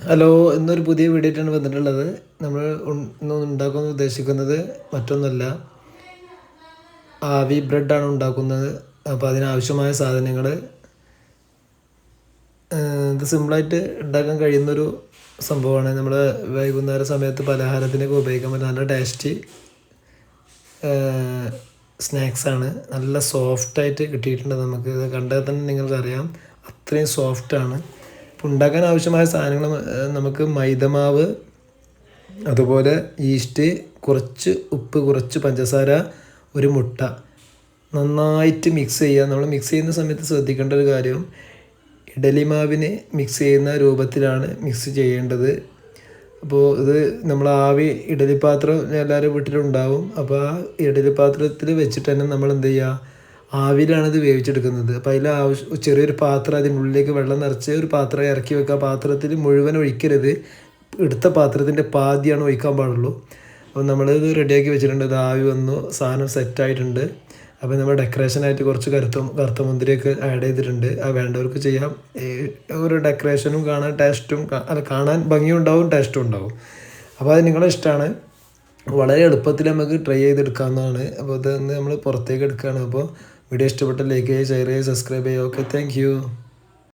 Hello ഇന്നൊരു പുതിയ വീഡിയോയിട്ടാണ് വന്നിട്ടുള്ളത്. നമ്മൾ ഇന്ന് ഉദ്ദേശിക്കുന്നത് മറ്റൊന്നല്ല. ആവി ബ്രെഡാണ് ഉണ്ടാക്കുന്നത്. അപ്പോൾ അതിനാവശ്യമായ സാധനങ്ങൾ ഇത് സിമ്പിളായിട്ട് ഉണ്ടാക്കാൻ കഴിയുന്നൊരു സംഭവമാണ്. നമ്മൾ വൈകുന്നേര സമയത്ത് പലഹാരത്തിനൊക്കെ ഉപയോഗിക്കാൻ പറ്റുന്ന നല്ല ടേസ്റ്റി സ്നാക്സാണ്. നല്ല സോഫ്റ്റായിട്ട് കിട്ടിയിട്ടുണ്ട് നമുക്ക്. ഇത് കണ്ടാൽ തന്നെ നിങ്ങൾക്കറിയാം. അത്രയും സോഫ്റ്റാണ്. ഇപ്പോൾ ഉണ്ടാക്കാൻ ആവശ്യമായ സാധനങ്ങൾ നമുക്ക് മൈദമാവ് അതുപോലെ ഈസ്റ്റ് കുറച്ച് ഉപ്പ് കുറച്ച് പഞ്ചസാര ഒരു മുട്ട നന്നായിട്ട് മിക്സ് ചെയ്യുക. നമ്മൾ മിക്സ് ചെയ്യുന്ന സമയത്ത് ശ്രദ്ധിക്കേണ്ട ഒരു കാര്യം ഇഡലി മാവിന് മിക്സ് ചെയ്യുന്ന രൂപത്തിലാണ് മിക്സ് ചെയ്യേണ്ടത്. അപ്പോൾ ഇത് നമ്മൾ ആവി ഇഡലി പാത്രം എല്ലാവരും വീട്ടിലുണ്ടാവും അപ്പോൾ ആ ഇഡലി പാത്രത്തിൽ വെച്ചിട്ട് തന്നെ നമ്മൾ എന്ത് ചെയ്യുക? ആവിയിലാണ് ഇത് വേവിച്ചെടുക്കുന്നത്. അപ്പോൾ അതിൽ ആവശ്യം ചെറിയൊരു പാത്രം അതിനുള്ളിലേക്ക് വെള്ളം നിറച്ച് ഒരു പാത്രം ഇറക്കി വെക്കുക. പാത്രത്തിൽ മുഴുവൻ ഒഴിക്കരുത്. എടുത്ത പാത്രത്തിന്റെ പാതിയാണ് ഒഴിക്കാൻ പാടുള്ളൂ. അപ്പോൾ നമ്മളിത് റെഡിയാക്കി വെച്ചിട്ടുണ്ട്. ഇത് ആവി വന്നു സാധനം സെറ്റായിട്ടുണ്ട് അപ്പോൾ നമ്മൾ ഡെക്കറേഷനായിട്ട് കുറച്ച് കറുത്ത കറുത്ത മുന്തിരിയൊക്കെ ആഡ് ചെയ്തിട്ടുണ്ട്. ആ വേണ്ടവർക്ക് ചെയ്യാം. ഒരു ഡെക്കറേഷനും കാണാൻ ടേസ്റ്റും അല്ല കാണാൻ ഭംഗിയും ഉണ്ടാവും ടേസ്റ്റും ഉണ്ടാവും. അപ്പോൾ അത് നിങ്ങളുടെ ഇഷ്ടമാണ്. വളരെ എളുപ്പത്തിൽ നമുക്ക് ട്രൈ ചെയ്തെടുക്കാവുന്നതാണ്. അപ്പോൾ ഇതൊന്ന് നമ്മൾ പുറത്തേക്ക് എടുക്കുകയാണ്. അപ്പോൾ വീഡിയോ ഇഷ്ടപ്പെട്ട ലൈക്ക് ചെയ്യുക ഷെയർ ചെയ്യുക സബ്സ്ക്രൈബ് ചെയ്യുക. Okay thank